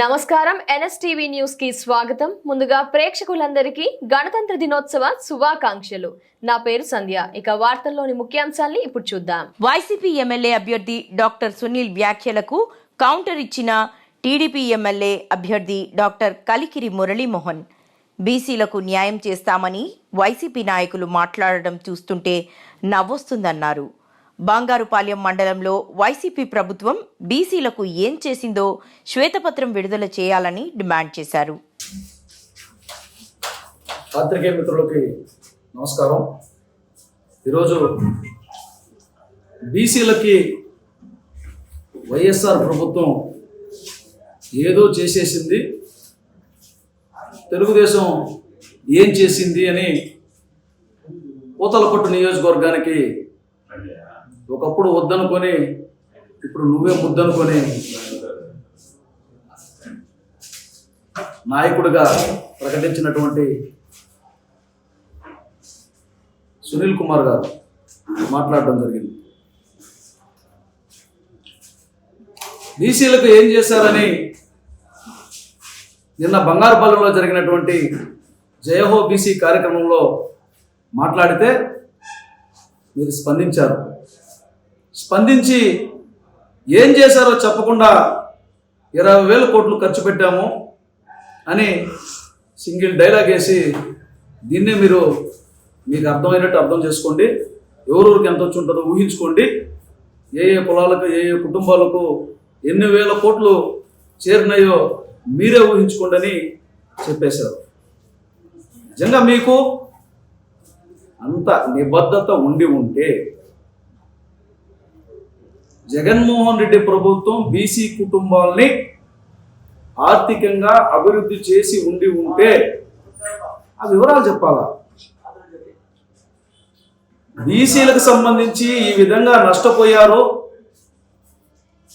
నమస్కారం. ఎన్ఎస్టీవీ న్యూస్కి స్వాగతం. ముందుగా ప్రేక్షకులందరికీ గణతంత్ర దినోత్సవ శుభాకాంక్షలు. నా పేరు సంధ్య. ఇక వార్తల్లోని ముఖ్యాంశాల్ని ఇప్పుడు చూద్దాం. వైసీపీ ఎమ్మెల్యే అభ్యర్థి డాక్టర్ సునీల్ వ్యాఖ్యలకు కౌంటర్ ఇచ్చిన టీడీపీ ఎమ్మెల్యే అభ్యర్థి డాక్టర్ కలికిరి మురళీమోహన్. బీసీలకు న్యాయం చేస్తామని వైసీపీ నాయకులు మాట్లాడడం చూస్తుంటే నవ్వొస్తుందన్నారు. బంగారుపాలెం మండలంలో వైసీపీ ప్రభుత్వం బీసీలకు ఏం చేసిందో శ్వేతపత్రం విడుదల చేయాలని డిమాండ్ చేశారు. పాత్రికేయ మిత్రులకి నమస్కారం. ఈరోజు బీసీలకి వైఎస్ఆర్ ప్రభుత్వం ఏదో చేసేసింది తెలుగుదేశం ఏం చేసింది అని పూతలపట్టు నియోజకవర్గానికి ఒకప్పుడు వద్దనుకొని ఇప్పుడు నువ్వే ముద్దనుకొని నాయకుడిగా ప్రకటించినటువంటి సునీల్ కుమార్ గారు మాట్లాడడం జరిగింది. బీసీలకు ఏం చేశారని నిన్న బంగారుపాలెంలో జరిగినటువంటి జయహో బీసీ కార్యక్రమంలో మాట్లాడితే మీరు స్పందించారు. స్పందించి ఏం చేశారో చెప్పకుండా ఇరవై వేల కోట్లు ఖర్చు పెట్టాము అని సింగిల్ డైలాగ్ వేసి దీన్నే మీరు మీకు అర్థమైనట్టు అర్థం చేసుకోండి. ఎవరెవరికి ఎంత వచ్చి ఉంటుందో ఊహించుకోండి. ఏ ఏ కులాలకు ఏ ఏ కుటుంబాలకు ఎన్ని వేల కోట్లు చేరినాయో మీరే ఊహించుకోండి అని చెప్పేశారు. నిజంగా మీకు అంత నిబద్ధత ఉండి ఉంటే జగన్మోహన్ రెడ్డి ప్రభుత్వం బీసీ కుటుంబాల్ని ఆర్థికంగా అభివృద్ధి చేసి ఉండి ఉంటే ఆ వివరాలు చెప్పాలా? బీసీలకు సంబంధించి ఈ విధంగా నష్టపోయారు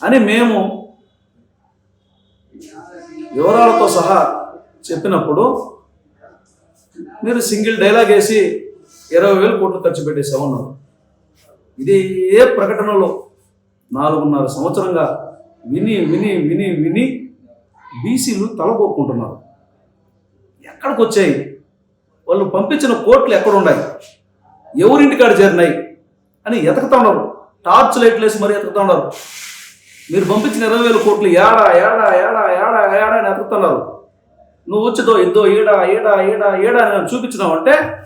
అని మేము వివరాలతో సహా చెప్పినప్పుడు మీరు సింగిల్ డైలాగ్ వేసి ఇరవై వేలు కోట్లు ఖర్చు పెట్టేసామన్నారు ఇది ఏ ప్రకటనలో నాలుగున్నర సంవత్సరంగా విని విని విని విని బీసీలు తలపోక్కుంటున్నారు. ఎక్కడికి వచ్చాయి వాళ్ళు పంపించిన కోట్లు ఎక్కడున్నాయి? ఎవరింటికాడ చేరినాయి? అని ఎతకుతా ఉన్నారు. టార్చ్ లైట్లు వేసి మరి ఎతకుతా ఉన్నారు. మీరు పంపించిన ఇరవై వేల కోట్లు ఏడా ఏడా ఏడా ఏడా ఏడా అని ఎతుకుతున్నారు నువ్వు వచ్చిదో ఇద్దో ఏడా ఏడా ఏడా ఏడా అని చూపించినావు అంటే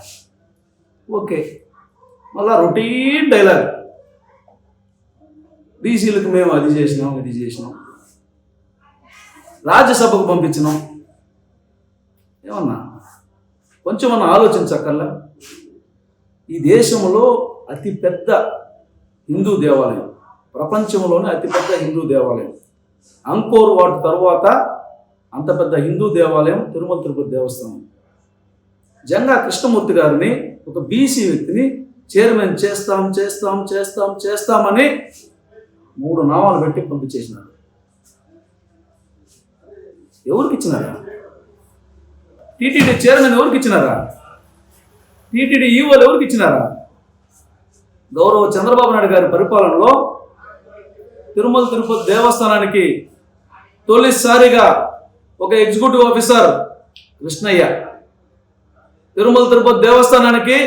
ఓకే. మళ్ళా రొటీన్ డైలాగ్. బీసీలకు మేము అది చేసినాం ఇది చేసినాం. రాజ్యసభకు పంపించినాం. ఏమన్నా? కొంచెం మనం ఆలోచించక్కల్లా ఈ దేశంలో అతిపెద్ద హిందూ దేవాలయం ప్రపంచంలోనే అతిపెద్ద హిందూ దేవాలయం. అంకోర్ వాటి తర్వాత అంత పెద్ద హిందూ దేవాలయం తిరుమల తిరుపతి దేవస్థానం. జంగా కృష్ణమూర్తి గారిని ఒక బీసీ వ్యక్తిని చైర్మన్ చేస్తాం చేస్తాం చేస్తాం చేస్తామని మూడు నామాలు పెట్టి పంపించేసినారు ఎవరికి ఇచ్చినారా టీటీడీ చైర్మన్ ఎవరికి ఇచ్చినారా టీటీడీ ఈవోలు ఎవరికి ఇచ్చినారా గౌరవ చంద్రబాబు నాయుడు గారి పరిపాలనలో తిరుమల తిరుపతి దేవస్థానానికి తొలిసారిగా ఒక ఎగ్జిక్యూటివ్ ఆఫీసర్ కృష్ణయ్య. తిరుమల తిరుపతి దేవస్థానానికి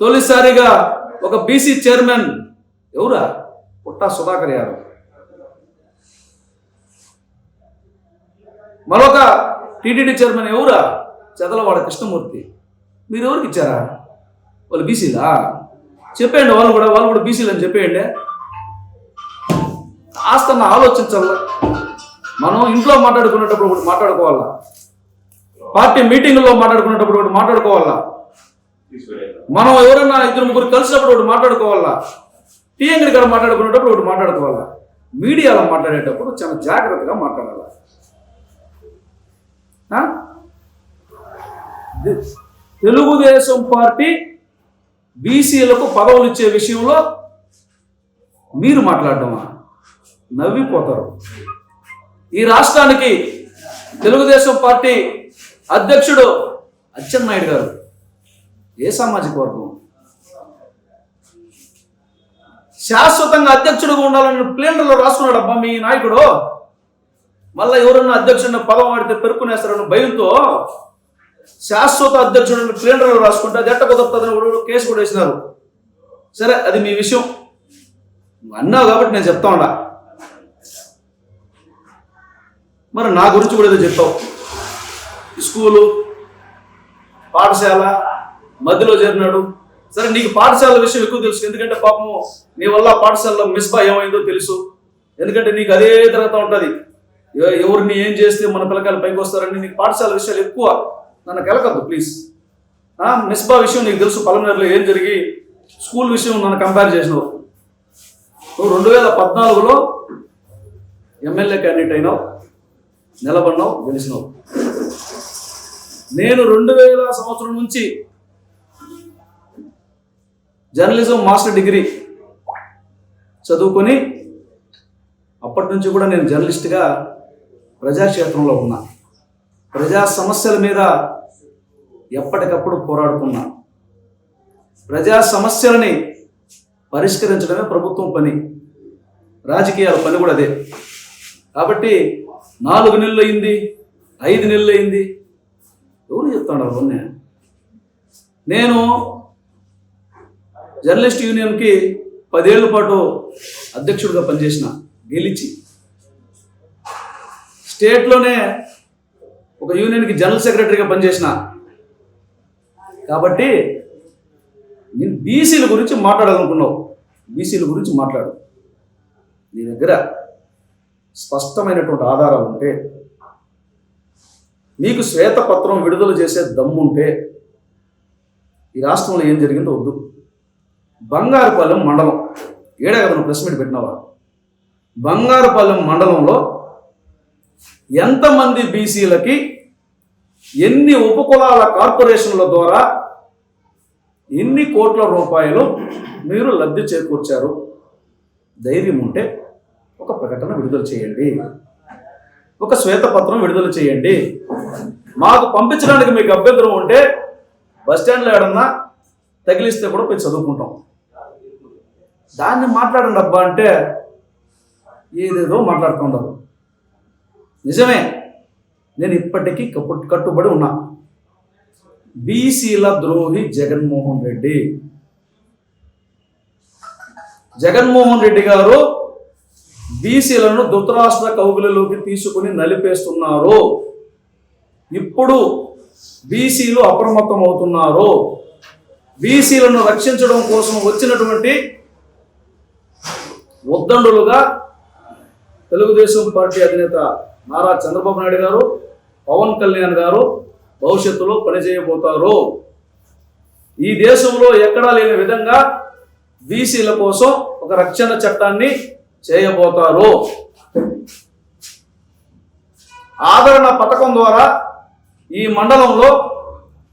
తొలిసారిగా ఒక బీసీ చైర్మన్ ఎవరా? పుట్టా సుధాకర్ యాదవ్ మరొక టీటీడీ చైర్మన్ ఎవరా? చెదలవాడ కృష్ణమూర్తి. మీరు ఎవరికి ఇచ్చారా? వాళ్ళు బీసీలా? చెప్పేయండి వాళ్ళు కూడా వాళ్ళు కూడా బీసీలు అని చెప్పేయండి. కాస్త ఆలోచించాల. మనం ఇంట్లో మాట్లాడుకునేటప్పుడు ఒకటి మాట్లాడుకోవాలా? పార్టీ మీటింగ్లో మాట్లాడుకునేటప్పుడు ఒకటి మాట్లాడుకోవాలా? మనం ఎవరన్నా ఇద్దరు ముగ్గురు కలిసినప్పుడు ఒకటి మాట్లాడుకోవాలా? టీ గారు మాట్లాడుకునేటప్పుడు ఒకటి మాట్లాడుకోవాలి? మీడియాలో మాట్లాడేటప్పుడు చాలా జాగ్రత్తగా మాట్లాడాలి? తెలుగుదేశం పార్టీ బీసీలకు పదవులు ఇచ్చే విషయంలో మీరు మాట్లాడడమా? నవ్విపోతారు. ఈ రాష్ట్రానికి తెలుగుదేశం పార్టీ అధ్యక్షుడు అచ్చెన్నాయుడు గారు ఏ సామాజిక వర్గం? శాశ్వతంగా అధ్యక్షుడిగా ఉండాలని ప్లేన్లో రాసుకున్నాడు అబ్బా మీ నాయకుడు. మళ్ళీ ఎవరన్నా అధ్యక్షుడిని పదం వాడితే పెరుకునేస్తారని భయంతో శాశ్వత అధ్యక్షుడిని ప్లేనర్లో రాసుకుంటే అది ఎట్ట కుదరుతుందని కూడా కేసు కూడా వేసినారు. సరే అది మీ విషయం. అన్నావు కాబట్టి నేను చెప్తా ఉండా మరి నా గురించి కూడా ఏదో చెప్పావు. స్కూలు పాఠశాల మధ్యలో చేరినాడు. సరే నీకు పాఠశాల విషయం ఎక్కువ తెలుసు. ఎందుకంటే పాపము నీ వల్ల పాఠశాలలో మిస్బా ఏమైందో తెలుసు. ఎందుకంటే నీకు అదే జరుగుతూ ఉంటుంది. ఎవరిని ఏం చేస్తే మన పిల్లకాయలు పైకి వస్తారని నీకు పాఠశాల విషయాలు ఎక్కువ. నన్ను కెలకద్దు ప్లీజ్ మిస్బా విషయం నీకు తెలుసు. పలమనేరులో ఏం జరిగి స్కూల్ విషయం నన్ను కంపేర్ చేసినావు. నువ్వు రెండు వేల పద్నాలుగులో ఎమ్మెల్యే క్యాండిడేట్ అయినావు. నిలబడినావు గెలిచినావు. నేను రెండు వేల సంవత్సరం నుంచి జర్నలిజం మాస్టర్ డిగ్రీ చదువుకొని అప్పటి నుంచి కూడా నేను జర్నలిస్ట్గా ప్రజాక్షేత్రంలో ఉన్నా. ప్రజా సమస్యల మీద ఎప్పటికప్పుడు పోరాడుతున్నా. ప్రజా సమస్యలని పరిష్కరించడమే ప్రభుత్వం పని. రాజకీయాల పని కూడా అదే. కాబట్టి నాలుగు నెలలు అయింది ఐదు నెలలు అయింది. ఎవరు చెప్తాడు అవన్నీ నేను జర్నలిస్ట్ యూనియన్కి పదేళ్ళ పాటు అధ్యక్షుడిగా పనిచేసిన గెలిచి స్టేట్లోనే ఒక యూనియన్కి జనరల్ సెక్రటరీగా పనిచేసిన. కాబట్టి నేను బీసీల గురించి మాట్లాడాలనుకున్నావు. బీసీల గురించి మాట్లాడు. నీ దగ్గర స్పష్టమైనటువంటి ఆధారాలు ఉంటే మీకు శ్వేతపత్రం విడుదల చేసే దమ్ముంటే ఈ రాష్ట్రంలో ఏం జరిగిందో వద్దు. బంగారుపాలెం మండలం. ఏడా కదా ప్రెస్ మీట్ పెట్టినావా? బంగారుపాలెం మండలంలో ఎంతమంది బీసీలకి ఎన్ని ఉపకులాల కార్పొరేషన్ల ద్వారా ఎన్ని కోట్ల రూపాయలు మీరు లబ్ధి చేకూర్చారు? ధైర్యం ఉంటే ఒక ప్రకటన విడుదల చేయండి. ఒక శ్వేతపత్రం విడుదల చేయండి. మాకు పంపించడానికి మీకు అభ్యంతరం ఉంటే బస్ స్టాండ్లో ఏడన్నా తగిలిస్తే కూడా పోయి చదువుకుంటాం. దాన్ని మాట్లాడండి అబ్బా అంటే ఏదేదో మాట్లాడుతుండదు. నిజమే నేను ఇప్పటికీ కప్పు కట్టుబడి ఉన్నా. బీసీల ద్రోహి జగన్మోహన్ రెడ్డి. జగన్మోహన్ రెడ్డి గారు బీసీలను ధృతరాష్ట్ర కౌగులలోకి తీసుకుని నలిపేస్తున్నారు. ఇప్పుడు బీసీలు అప్రమత్తం అవుతున్నారు బీసీలను రక్షించడం కోసం వచ్చినటువంటి ఉద్దండులుగా తెలుగుదేశం పార్టీ అధినేత నారా చంద్రబాబు నాయుడు గారు పవన్ కళ్యాణ్ గారు భవిష్యత్తులో పనిచేయబోతారు. ఈ దేశంలో ఎక్కడా లేని విధంగా బీసీల కోసం ఒక రక్షణ చట్టాన్ని చేయబోతారు. ఆదరణ పథకం ద్వారా ఈ మండలంలో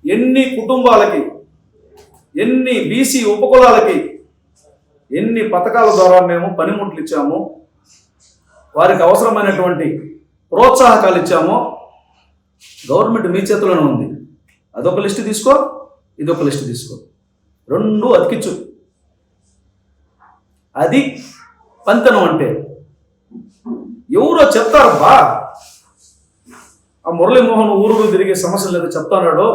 ఎన్ని కుటుంబాలకి ఎన్ని బీసీ ఉపకులాలకి ఎన్ని పథకాల ద్వారా మేము పనిముట్లు ఇచ్చాము వారికి అవసరమైనటువంటి ప్రోత్సాహకాలు ఇచ్చామో గవర్నమెంట్ మీ చేతిలోనే ఉంది. అదొక లిస్ట్ తీసుకో ఇదొక లిస్ట్ తీసుకో. రెండు అతికిచ్చు. అది పంతనం అంటే. ఎవరో చెప్తారు బా ఆ మురళీమోహన్ ఊరు తిరిగే సమస్యలు ఏదో చెప్తానాడో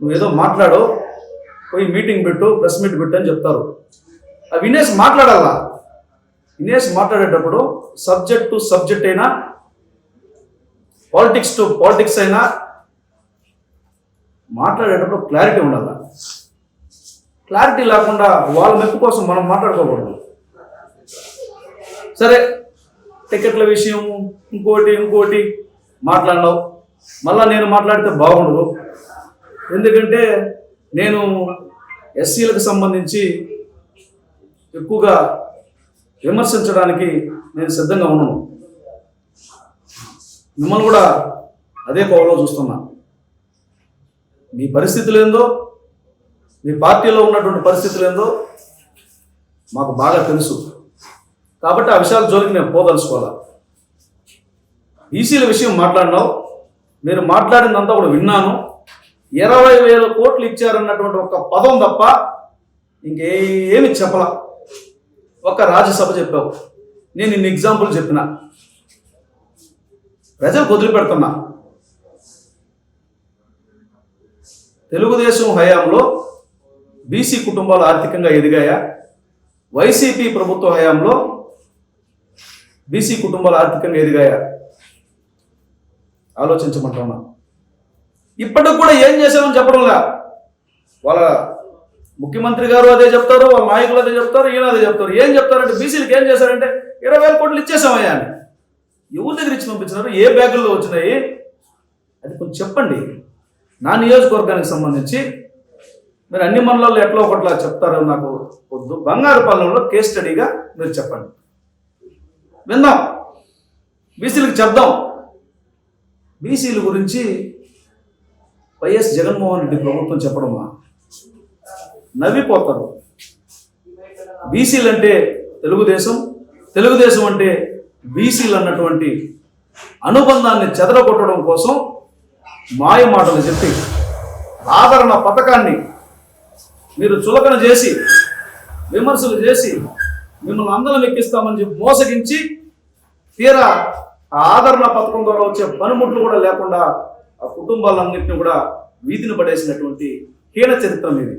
నువ్వు ఏదో మాట్లాడు పోయి మీటింగ్ పెట్టు ప్రెస్ మీట్ పెట్టు అని చెప్తారు. ఆ వినేసి మాట్లాడాలా? వినేసి మాట్లాడేటప్పుడు సబ్జెక్ట్ టు సబ్జెక్ట్ అయినా పాలిటిక్స్ టు పాలిటిక్స్ అయినా మాట్లాడేటప్పుడు క్లారిటీ ఉండాలి? క్లారిటీ లేకుండా వాళ్ళ మెప్పు కోసం మనం మాట్లాడుకోకూడదు. సరే టికెట్ల విషయం ఇంకోటి ఇంకోటి మాట్లాడినావు మళ్ళా నేను మాట్లాడితే బాగుండదు. ఎందుకంటే నేను ఎస్సీలకు సంబంధించి ఎక్కువగా విమర్శించడానికి నేను సిద్ధంగా ఉన్నాను. మిమ్మల్ని కూడా అదే కోవలో చూస్తున్నా. మీ పరిస్థితులు ఏందో మీ పార్టీలో ఉన్నటువంటి పరిస్థితులు ఏందో మాకు బాగా తెలుసు. కాబట్టి ఆ విషయాల జోలికి నేను పోదలుచుకోవాలా? బీసీల విషయం మాట్లాడినావు. మీరు మాట్లాడిందంతా కూడా విన్నాను. ఇరవై వేల కోట్లు ఇచ్చారన్నటువంటి ఒక పదం తప్ప ఇంకేమి చెప్పలా. ఒక రాజ్యసభ చెప్పావు. నేను ఇన్ని ఎగ్జాంపుల్ చెప్పిన. ప్రజలకు వదిలిపెడుతున్నా తెలుగుదేశం హయాంలో బీసీ కుటుంబాలు ఆర్థికంగా ఎదిగాయా? వైసీపీ ప్రభుత్వ హయాంలో బీసీ కుటుంబాలు ఆర్థికంగా ఎదిగాయా? ఆలోచించమంటున్నా. ఇప్పటికి కూడా ఏం చేశామని చెప్పడంలా? వాళ్ళ ముఖ్యమంత్రి గారు అదే చెప్తారు వాళ్ళ నాయకులు అదే చెప్తారు ఈయన అదే చెప్తారు. ఏం చెప్తారంటే బీసీలకు ఏం చేశారంటే ఇరవై వేల కోట్లు ఇచ్చేసామయ్యా అని. ఎవరి దగ్గర ఇచ్చి పంపించినారు? ఏ బ్యాగుల్లో వచ్చినాయి? అది కొంచెం చెప్పండి. నా నియోజకవర్గానికి సంబంధించి మీరు అన్ని మండలాల్లో ఎట్లా ఒకట్లా చెప్తారో నాకు వద్దు. బంగారుపాలెంలో కేస్ స్టడీగా మీరు చెప్పండి. విందాం. బీసీలకు చెప్దాం. బీసీల గురించి వైఎస్ జగన్మోహన్ రెడ్డి ప్రభుత్వం చెప్పడమా? నవ్విపోతారు. బీసీలు అంటే తెలుగుదేశం తెలుగుదేశం అంటే బీసీలు అన్నటువంటి అనుబంధాన్ని చెదరగొట్టడం కోసం మాయ మాటలు చెప్పి ఆదరణ పథకాన్ని మీరు చులకన చేసి విమర్శలు చేసి మిమ్మల్ని అందరం ఎక్కిస్తామని చెప్పి మోసగించి తీరా ఆ ఆదరణ పథకం ద్వారా వచ్చే పనిముట్లు కూడా లేకుండా ఆ కుటుంబాలన్నింటినీ కూడా వీధిని పడేసినటువంటి హీన చరిత్రం ఇది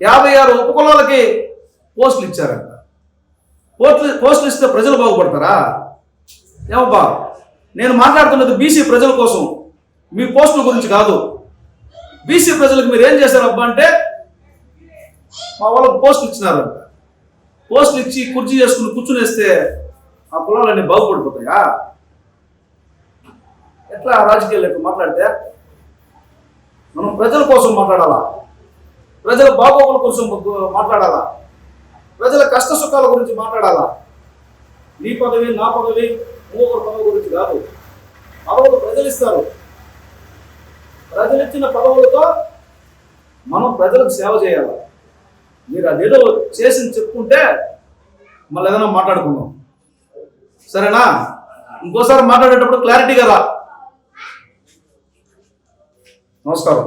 యాభై ఆరు ఉపకులాలకి పోస్టులు ఇచ్చారంట. పోస్టులు పోస్టులు ఇస్తే ప్రజలు బాగుపడతారా? ఏమబ్బా నేను మాట్లాడుతున్నది బీసీ ప్రజల కోసం మీ పోస్టుల గురించి కాదు. బీసీ ప్రజలకు మీరు ఏం చేశారు అబ్బా అంటే మా వాళ్ళకి పోస్టులు ఇచ్చినారంట. పోస్టులు ఇచ్చి కుర్చీ చేసుకుని కూర్చునేస్తే ఆ కులాలన్నీ బాగుపడిపోతాయా? ఎట్లా రాజకీయాలు మాట్లాడితే? మనం ప్రజల కోసం మాట్లాడాలా? ప్రజల బాగోగుల కోసం మాట్లాడాలా? ప్రజల కష్ట సుఖాల గురించి మాట్లాడాలా? నీ పదవి నా పదవి మూగల పదవి గురించి కాదు. పదవులు ప్రజలు ఇస్తారు ప్రజలు ఇచ్చిన పదవులతో మనం ప్రజలకు సేవ చేయాలి? మీరు అదేదో చేసింది చెప్పుకుంటే మళ్ళీ ఏదైనా మాట్లాడుకుందాం. సరేనా? ఇంకోసారి మాట్లాడేటప్పుడు క్లారిటీ కదా నమస్కారం.